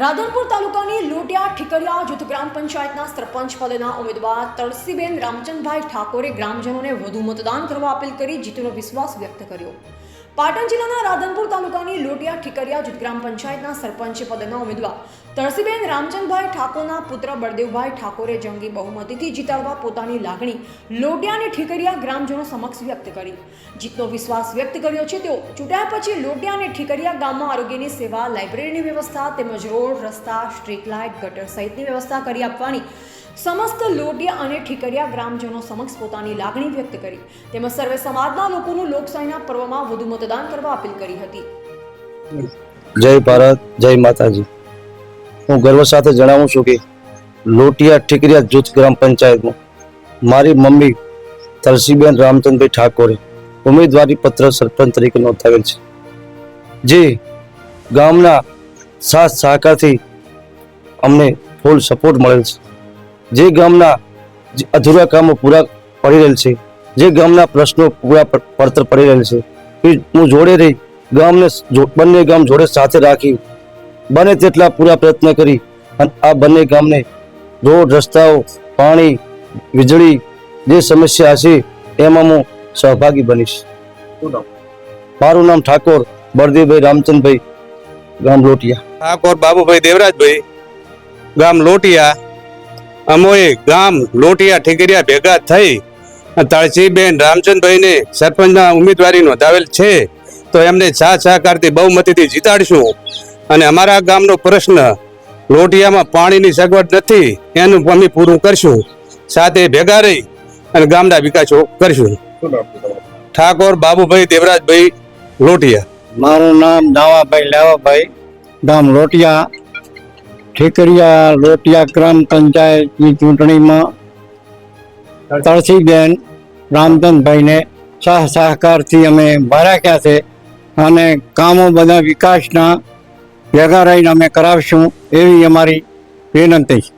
રાધનપુર તાલુકાની લોટિયા ઠીકરિયા જૂથ ગ્રામ પંચાયતના સરપંચ પદના ઉમેદવાર તળસીબેન રામચંદભાઈ ઠાકોરે ગ્રામજનોને વધુ મતદાન કરવા અપીલ કરી જીતનો વિશ્વાસ વ્યક્ત કર્યો. પાટણ જિલ્લાના રાધનપુર તાલુકાની લોટિયા ઠીકરિયા જૂથ ગ્રામ પંચાયતના સરપંચ પદના ઉમેદવાર તરસીબેન રામચંદભાઈ ઠાકોરના પુત્ર બળદેવભાઈ ઠાકોરે જંગી બહુમતીથી જીતાડવા પોતાની લાગણી લોટિયા અને ઠીકરિયા ગ્રામજનો સમક્ષ વ્યક્ત કરી. જીતનો વિશ્વાસ વ્યક્ત કર્યો છે, તેઓ ચૂંટાયા પછી લોટિયા અને ઠીકરિયા ગામમાં આરોગ્યની સેવા, લાઇબ્રેરીની વ્યવસ્થા તેમજ રોડ, રસ્તા, સ્ટ્રીટ લાઇટ, ગટર સહિતની વ્યવસ્થા કરી આપવાની સમસ્ત લોટિયા અને ઠીકરિયા ગ્રામજનો સમક્ષ પોતાની લાગણી વ્યક્ત કરી. તેમજ સર્વે સમાજના લોકોનું લોકશાહીના પર્વમાં વધુ મતદાન કરવા અપીલ કરી હતી. જય ભારત, જય માતાજી. હું ગર્વ સાથે જણાવું છું કે લોટિયા ઠીકરિયા જૂથ ગ્રામ પંચાયતમાં મારી મમ્મી તરસીબેન રામચંદ્રભાઈ ઠાકોરે ઉમેદવારી પત્ર સરપંચ તરીકે નોંધાવેલ છે. જે ગામના સાથ સહકારથી અમને ફૂલ સપોર્ટ મળેલ છે. જે ગામના અધૂરા કામો પૂરા પડી રહેલ છે જે ગામના પ્રશ્નો પૂરા પડતર પડી રહેલ છે એ હું જોડે રહી ગામને બંને ગામ જોડે સાથે રાખી બને તેટલા પૂરા પ્રયત્ન કરી અને આ બંને ગામને રોડ રસ્તાઓ પાણી વીજળી જે સમસ્યા હશે એમાં હું સહભાગી બનીશ. મારું નામ ઠાકોર બળદેવભાઈ રામચંદભાઈ ગામ લોટિયા. ઠાકોર બાબુભાઈ દેવરાજભાઈ ગામ લોટિયા. અમોએ ગામ લોટિયા ઠીકરિયા ભેગા થઈ તળસીબેન રામચંદભાઈને સરપંચના ઉમેદવારી નોંધાવેલ છે. તો એમને સાથ સહકારથી બહુમતીથી જીતાડશું. અને અમારા ગામનો પ્રશ્ન, લોટિયામાં પાણીની સગવડ નથી, એનું અમે પૂરું કરશું. સાથે ભેગા રહી અને ગામના વિકાસો કરશું. ઠાકોર બાબુભાઈ દેવરાજભાઈ લોટિયા. મારું નામ દાવાભાઈ લેવાભાઈ, ગામ લોટિયા. ઠીકરિયા, લોટિયા ગ્રામ પંચાયતની ચૂંટણીમાં તળસીબેન રામચંદભાઈને સહ સહકારથી અમે ભરાક્યા છે અને કામો બધા વિકાસના ભેગા રહીને અમે કરાવશું એવી અમારી વિનંતી છે.